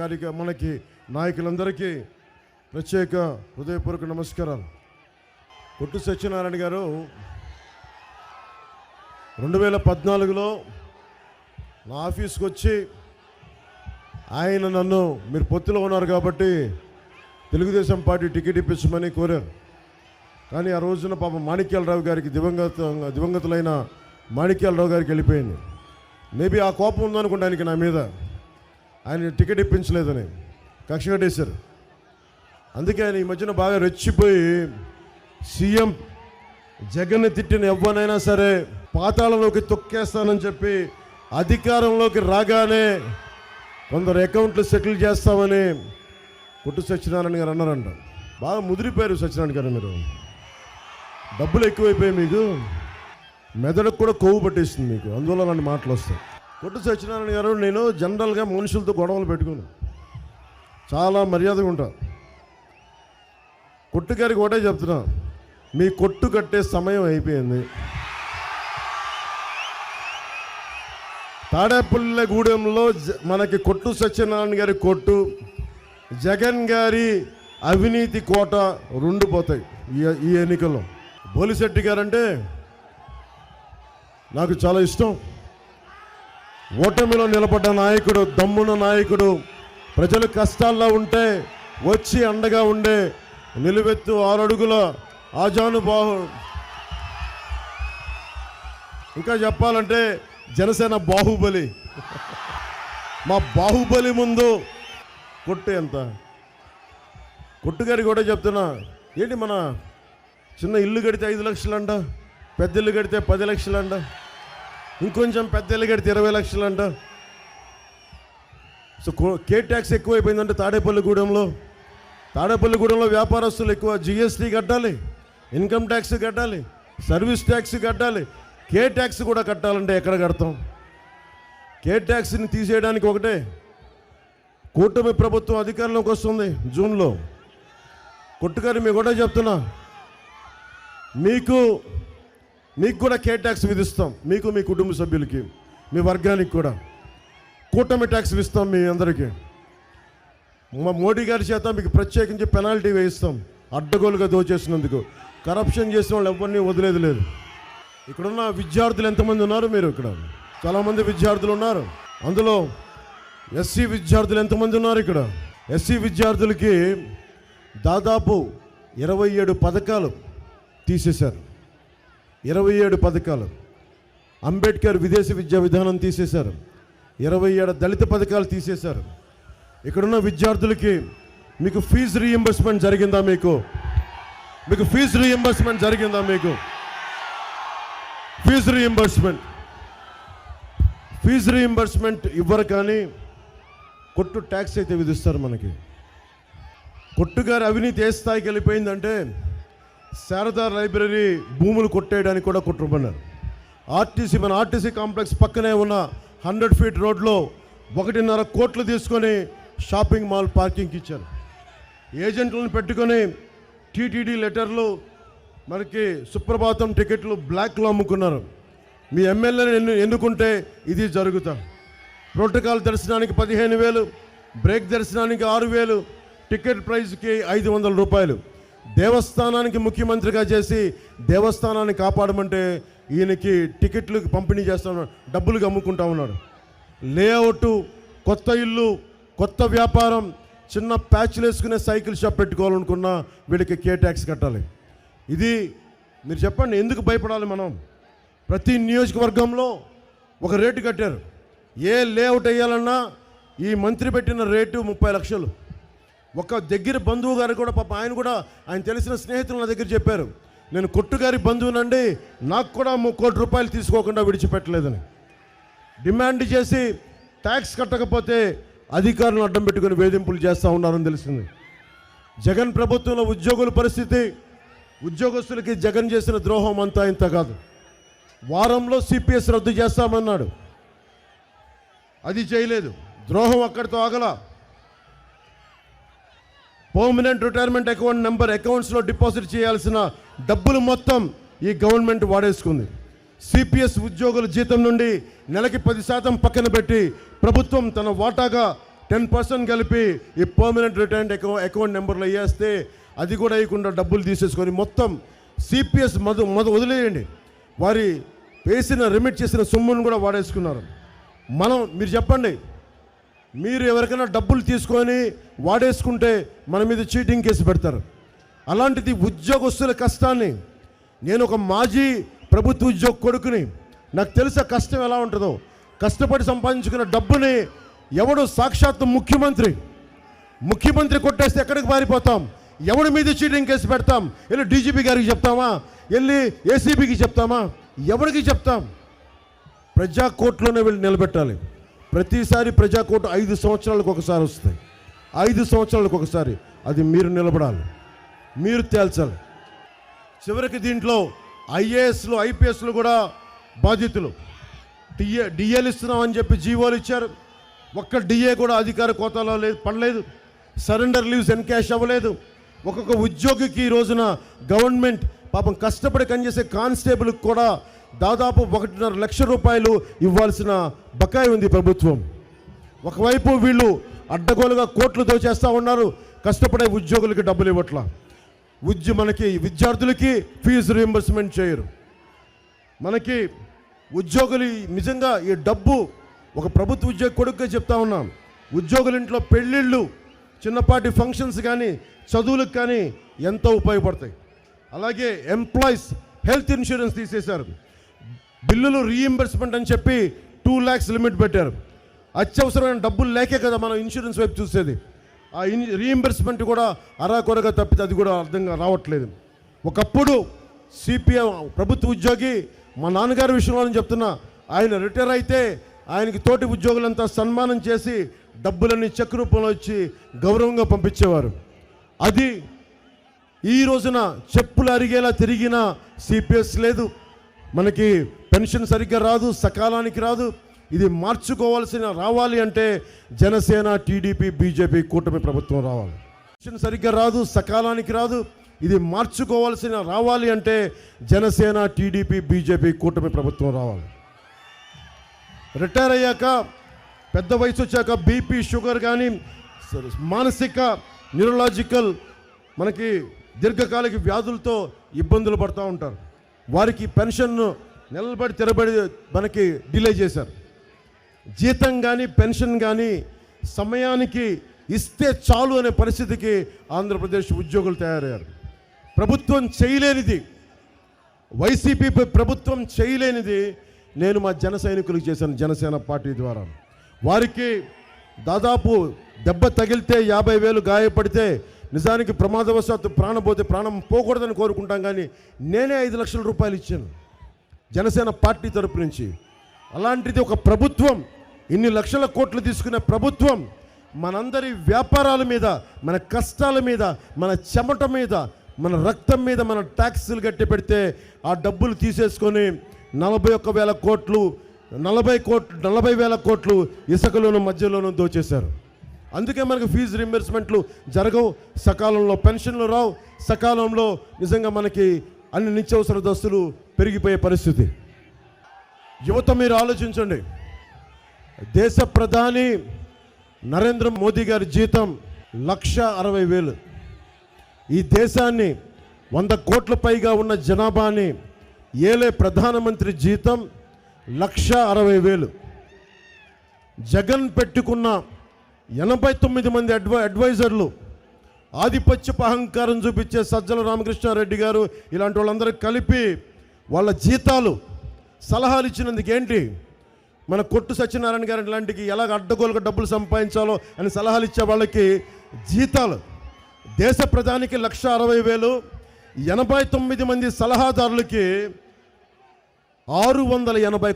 గారికి మనకి నాయకులందరికీ ప్రత్యేక హృదయపూర్వక నమస్కారాలు. కొట్టు సత్యనారాయణ గారు రెండు వేల పద్నాలుగులో నా ఆఫీస్కి వచ్చి ఆయన నన్ను మీరు పొత్తులో ఉన్నారు కాబట్టి తెలుగుదేశం పార్టీ టికెట్ ఇప్పించమని కోరారు. కానీ ఆ రోజున పాప మాణిక్యాలరావు గారికి దివంగత దివంగతులైన మాణిక్యాలరావు గారికి వెళ్ళిపోయింది. మేబీ ఆ కోపం ఉందనుకుంటా ఆయనకి నా మీద. ఆయన టికెట్ ఇప్పించలేదని కక్ష కట్టేశారు. అందుకే ఆయన ఈ మధ్యన బాగా రెచ్చిపోయి సీఎం జగన్ని తిట్టిన ఎవ్వనైనా సరే పాతాళంలోకి తొక్కేస్తానని చెప్పి అధికారంలోకి రాగానే కొందరు అకౌంట్లు సెటిల్ చేస్తామని పుట్టు సత్యనారాయణ గారు అన్నారంట. బాగా ముదిరిపోయారు సత్యనారాయణ గారు మీరు. డబ్బులు ఎక్కువైపోయాయి మీకు. మెదడుకు కూడా కొవ్వు పట్టేస్తుంది మీకు. అందువల్ల అలాంటి మాటలు వస్తాయి. కొట్టు సత్యనారాయణ గారు నేను జనరల్గా మనుషులతో గొడవలు పెట్టుకుని. చాలా మర్యాదగా ఉంటా. కొట్టు గారికి ఒకటే చెప్తున్నా మీ కొట్టు కట్టే సమయం అయిపోయింది. తాడేపల్లిగూడెంలో మనకి కొట్టు సత్యనారాయణ గారి కొట్టు జగన్ గారి అవినీతి కోట రెండు పోతాయి ఈ ఈ ఎన్నికల్లో. బోలిశెట్టి గారంటే నాకు చాలా ఇష్టం. ఓటమిలో నిలబడ్డ నాయకుడు దమ్మున నాయకుడు ప్రజలు కష్టాల్లో ఉంటే వచ్చి అండగా ఉండే నిలువెత్తు ఆరడుగుల ఆజానుబాహు. ఇంకా చెప్పాలంటే జనసేన బాహుబలి. మా బాహుబలి ముందు కొట్టు ఎంత కొట్టుగారికి కూడా చెప్తున్నా ఏంటి మన చిన్న ఇల్లు కడితే ఐదు లక్షలంట పెద్ద ఇల్లు కడితే పది లక్షలంట? ఇంకొంచెం పెద్ద ఇల్లు ఇరవై లక్షలు అంట సో కే ట్యాక్స్ ఎక్కువైపోయిందంటే తాడేపల్లిగూడెంలో తాడేపల్లిగూడెంలో వ్యాపారస్తులు ఎక్కువ జిఎస్టీ కట్టాలి ఇన్కమ్ ట్యాక్స్ కట్టాలి సర్వీస్ ట్యాక్స్ కట్టాలి కే ట్యాక్స్ కూడా కట్టాలంటే ఎక్కడ కడతాం? కే ట్యాక్స్ని తీసేయడానికి ఒకటే కూటమి ప్రభుత్వం అధికారంలోకి వస్తుంది జూన్లో. కొట్టుగారి మీకు కూడా చెప్తున్నా. మీకు మీకు కూడా కే ట్యాక్స్ విధిస్తాం. మీకు మీ కుటుంబ సభ్యులకి మీ వర్గానికి కూడా. కూటమి ట్యాక్స్ ఇస్తాం మీ అందరికీ. మా మోడీ గారి చేత మీకు ప్రత్యేకించి పెనాల్టీ వేయిస్తాం. అడ్డగోలుగా దోచేసినందుకు. కరప్షన్ చేసిన వాళ్ళు ఎవరిని వదిలేదు లేదు. ఇక్కడున్న విద్యార్థులు ఎంతమంది ఉన్నారు మీరు ఇక్కడ? చాలామంది విద్యార్థులు ఉన్నారు. అందులో ఎస్సీ విద్యార్థులు ఎంతమంది ఉన్నారు ఇక్కడ? ఎస్సీ విద్యార్థులకి దాదాపు ఇరవై ఏడు పథకాలు తీసేశారు. ఇరవై ఏడు పథకాలు. అంబేద్కర్ విదేశీ విద్యా విధానం తీసేశారు. ఇరవై ఏడు దళిత పథకాలు తీసేశారు. ఇక్కడున్న విద్యార్థులకి మీకు ఫీజు రీఎంబర్స్మెంట్ జరిగిందా మీకు? మీకు ఫీజు రీఎంబర్స్మెంట్ జరిగిందా మీకు? ఫీజు రీఎంబర్స్మెంట్ ఫీజు రీఎంబర్స్మెంట్ ఇవ్వరు కానీ కొట్టు ట్యాక్స్ అయితే విధిస్తారు మనకి. కొట్టుగారి అవినీతి ఏ స్థాయికి వెళ్ళిపోయిందంటే శారదా లైబ్రరీ భూములు కొట్టేయడానికి కూడా కుట్రపన్నారు ఆర్టీసీ మన ఆర్టీసీ కాంప్లెక్స్ పక్కనే ఉన్న హండ్రెడ్ ఫీట్ రోడ్లో ఒకటిన్నర కోట్లు తీసుకొని షాపింగ్ మాల్ పార్కింగ్కి ఇచ్చారు. ఏజెంట్లను పెట్టుకొని టీటీడీ లెటర్లు మనకి సుప్రభాతం టికెట్లు బ్లాక్లో అమ్ముకున్నారు. మీ ఎమ్మెల్యేని ఎన్ను ఎన్నుకుంటే ఇది జరుగుతా. ప్రోటోకాల్ దర్శనానికి పదిహేను వేలు బ్రేక్ దర్శనానికి ఆరు వేలు టికెట్ ప్రైస్కి ఐదు వందల రూపాయలు. దేవస్థానానికి ముఖ్యమంత్రిగా చేసి దేవస్థానాన్ని కాపాడమంటే ఈయనకి టికెట్లు పంపిణీ చేస్తాను డబ్బులుగా అమ్ముకుంటా ఉన్నాడు. లేఅవుట్ కొత్త ఇల్లు కొత్త వ్యాపారం చిన్న ప్యాచ్లు వేసుకునే సైకిల్ షాప్ పెట్టుకోవాలనుకున్నా వీడికి కే ట్యాక్స్ కట్టాలి. ఇది మీరు చెప్పండి ఎందుకు భయపడాలి మనం? ప్రతి నియోజకవర్గంలో ఒక రేటు కట్టారు. ఏ లేఅవుట్ వేయాలన్నా ఈ మంత్రి పెట్టిన రేటు ముప్పై లక్షలు. ఒక దగ్గర బంధువు గారు కూడా పాప ఆయన కూడా ఆయన తెలిసిన స్నేహితులు నా దగ్గర చెప్పారు. నేను కొట్టుగారి బంధువునండి నాకు కూడా కోటి రూపాయలు తీసుకోకుండా విడిచిపెట్టలేదని. డిమాండ్ చేసి ట్యాక్స్ కట్టకపోతే అధికారులను అడ్డం పెట్టుకుని వేధింపులు చేస్తూ ఉన్నారని తెలిసింది. జగన్ ప్రభుత్వంలో ఉద్యోగుల పరిస్థితి ఉద్యోగస్తులకి జగన్ చేసిన ద్రోహం అంతా ఇంత కాదు. వారంలో సిపిఎస్ రద్దు చేస్తామన్నాడు. అది చేయలేదు. ద్రోహం అక్కడితో ఆగలా. పర్మనెంట్ రిటైర్మెంట్ అకౌంట్ నెంబర్ అకౌంట్స్లో డిపాజిట్ చేయాల్సిన డబ్బులు మొత్తం ఈ గవర్నమెంట్ వాడేసుకుంది. సిపిఎస్ ఉద్యోగుల జీతం నుండి నెలకి పది శాతం పక్కన పెట్టి ప్రభుత్వం తన వాటాగా టెన్ పర్సెంట్ కలిపి ఈ పర్మనెంట్ రిటైర్మెంట్ అకౌంట్ అకౌంట్ నెంబర్లో వేస్తే అది కూడా వేయకుండా డబ్బులు తీసేసుకొని మొత్తం సిపిఎస్ మధు మధు వదిలేయండి. వారి వేసిన రిమిట్ చేసిన సొమ్మును కూడా వాడేసుకున్నారు. మనం మీరు చెప్పండి మీరు ఎవరికైనా డబ్బులు తీసుకొని వాడేసుకుంటే మన మీద చీటింగ్ కేసు పెడతారు. అలాంటిది ఉద్యోగస్తుల కష్టాన్ని నేను ఒక మాజీ ప్రభుత్వ ఉద్యోగ కొడుకుని నాకు తెలిసే కష్టం ఎలా ఉంటుందో. కష్టపడి సంపాదించుకున్న డబ్బుని ఎవడు సాక్షాత్తు ముఖ్యమంత్రి? ముఖ్యమంత్రి కొట్టేస్తే ఎక్కడికి పారిపోతాం? ఎవడి మీద చీటింగ్ కేసు పెడతాం? వెళ్ళి డీజీపీ గారికి చెప్తామా? వెళ్ళి ఏసీబీకి చెప్తామా? ఎవరికి చెప్తాం? ప్రజా కోర్టులోనే వెళ్ళి నిలబెట్టాలి. ప్రతిసారి ప్రజా ఐదు సంవత్సరాలకు ఒకసారి వస్తాయి. ఐదు సంవత్సరాలకు ఒకసారి. అది మీరు నిలబడాలి. మీరు తేల్చాలి. చివరికి దీంట్లో ఐఏఎస్లు ఐపీఎస్లు కూడా బాధితులు డిఏ డిఏలు ఇస్తున్నామని చెప్పి జీవోలు ఇచ్చారు. ఒక్క డిఏ కూడా అధికార కోతాలో లేదు పడలేదు. సరెండర్ లీవ్స్ ఎన్కాష్ అవ్వలేదు. ఒక్కొక్క ఉద్యోగికి ఈ రోజున గవర్నమెంట్ పాపం కష్టపడి పనిచేసే కానిస్టేబుల్కి కూడా దాదాపు ఒకటిన్నర లక్ష రూపాయలు ఇవ్వాల్సిన బకాయి ఉంది ప్రభుత్వం. ఒకవైపు వీళ్ళు అడ్డగోలుగా కోట్లు దోచేస్తూ ఉన్నారు కష్టపడే ఉద్యోగులకి డబ్బులు ఇవ్వట్లా. ఉద్య మనకి విద్యార్థులకి ఫీజు రియంబర్స్మెంట్ చేయరు. మనకి ఉద్యోగులు ఈ- నిజంగా ఈ డబ్బు ఒక ప్రభుత్వ ఉద్యోగ కొడుకుగా చెప్తా ఉన్నాం. ఉద్యోగుల ఇంట్లో పెళ్ళిళ్ళు చిన్నపాటి ఫంక్షన్స్ కానీ చదువులకు కానీ ఎంతో ఉపయోగపడతాయి. అలాగే ఎంప్లాయీస్ హెల్త్ ఇన్సూరెన్స్ తీసేశారు. బిల్లులు రీఎంబర్స్మెంట్ అని చెప్పి టూ ల్యాక్స్ లిమిట్ పెట్టారు. అత్యవసరమైన డబ్బులు లేకే కదా మనం ఇన్సూరెన్స్ వైపు చూసేది. ఆ ఇన్ రీఎంబర్స్మెంట్ కూడా అరాకొరగా తప్పితే అది కూడా అర్థంగా రావట్లేదు. ఒకప్పుడు సిపిఎం ప్రభుత్వ ఉద్యోగి మా నాన్నగారి విషయంలో చెప్తున్నా ఆయన రిటైర్ అయితే ఆయనకి తోటి ఉద్యోగులంతా సన్మానం చేసి డబ్బులన్నీ చెక్ రూపంలో ఇచ్చి గౌరవంగా పంపించేవారు. అది ఈ రోజున చెప్పులు అరిగేలా తిరిగిన సిపిఎస్ లేదు. మనకి పెన్షన్ సరిగ్గా రాదు సకాలానికి రాదు. ఇది మార్చుకోవాల్సిన రావాలి అంటే జనసేన టీడీపీ బీజేపీ కూటమి ప్రభుత్వం రావాలి. పెన్షన్ సరిగ్గా రాదు సకాలానికి రాదు. ఇది మార్చుకోవాల్సిన రావాలి అంటే జనసేన టీడీపీ బీజేపీ కూటమి ప్రభుత్వం రావాలి. రిటైర్ అయ్యాక పెద్ద వయసు వచ్చాక బీపీ షుగర్ కానీ మానసిక న్యూరలాజికల్ మనకి దీర్ఘకాలిక వ్యాధులతో ఇబ్బందులు పడుతూ ఉంటారు. వారికి పెన్షన్ నిలబడి తెరబడి మనకి డిలే చేశారు. జీతం కానీ పెన్షన్ కానీ సమయానికి ఇస్తే చాలు అనే పరిస్థితికి ఆంధ్రప్రదేశ్ ఉద్యోగులు తయారయ్యారు. ప్రభుత్వం చేయలేనిది వైసీపీ ప్రభుత్వం చేయలేనిది నేను మా జన సైనికులకు చేశాను జనసేన పార్టీ ద్వారా. వారికి దాదాపు దెబ్బ తగిలితే యాభై వేలు గాయపడితే నిజానికి ప్రమాదవశాత్తు ప్రాణం పోతే ప్రాణం పోకూడదని కోరుకుంటాం కానీ నేనే ఐదు లక్షల రూపాయలు ఇచ్చాను. జనసేన పార్టీ తరపు నుంచి. అలాంటిది ఒక ప్రభుత్వం ఇన్ని లక్షల కోట్లు తీసుకునే ప్రభుత్వం మనందరి వ్యాపారాల మీద మన కష్టాల మీద మన చెమట మీద మన రక్తం మీద మన ట్యాక్సులు కట్టి పెడితే ఆ డబ్బులు తీసేసుకొని నలభై ఒక్క వేల కోట్లు నలభై కోట్లు నలభై వేల కోట్లు ఇసుకలోనూ మధ్యలోనూ దోచేశారు. అందుకే మనకు ఫీజు రింబర్స్మెంట్లు జరగవు. సకాలంలో పెన్షన్లు రావు. సకాలంలో నిజంగా మనకి అన్ని నిత్యావసర దస్తులు పెరిగిపోయే పరిస్థితి. యువత మీరు ఆలోచించండి. దేశ ప్రధాని నరేంద్ర మోదీ గారి జీతం లక్ష అరవై వేలు. ఈ దేశాన్ని వంద కోట్ల పైగా ఉన్న జనాభాని ఏలే ప్రధానమంత్రి జీతం లక్ష అరవై వేలు. జగన్ పెట్టుకున్న ఎనభై తొమ్మిది మంది అడ్వై అడ్వైజర్లు ఆధిపత్యపు అహంకారం చూపించే సజ్జల రామకృష్ణారెడ్డి గారు ఇలాంటి వాళ్ళందరూ కలిపి వాళ్ళ జీతాలు సలహాలు ఇచ్చినందుకు ఏంటి? మన కొట్టు సత్యనారాయణ గారి లాంటికి ఎలాగ అడ్డగోలుగా డబ్బులు సంపాదించాలో అని సలహాలు ఇచ్చే వాళ్ళకి జీతాలు. దేశ ప్రధానికి లక్ష అరవై వేలు ఎనభై తొమ్మిది మంది సలహాదారులకి ఆరు వందల ఎనభై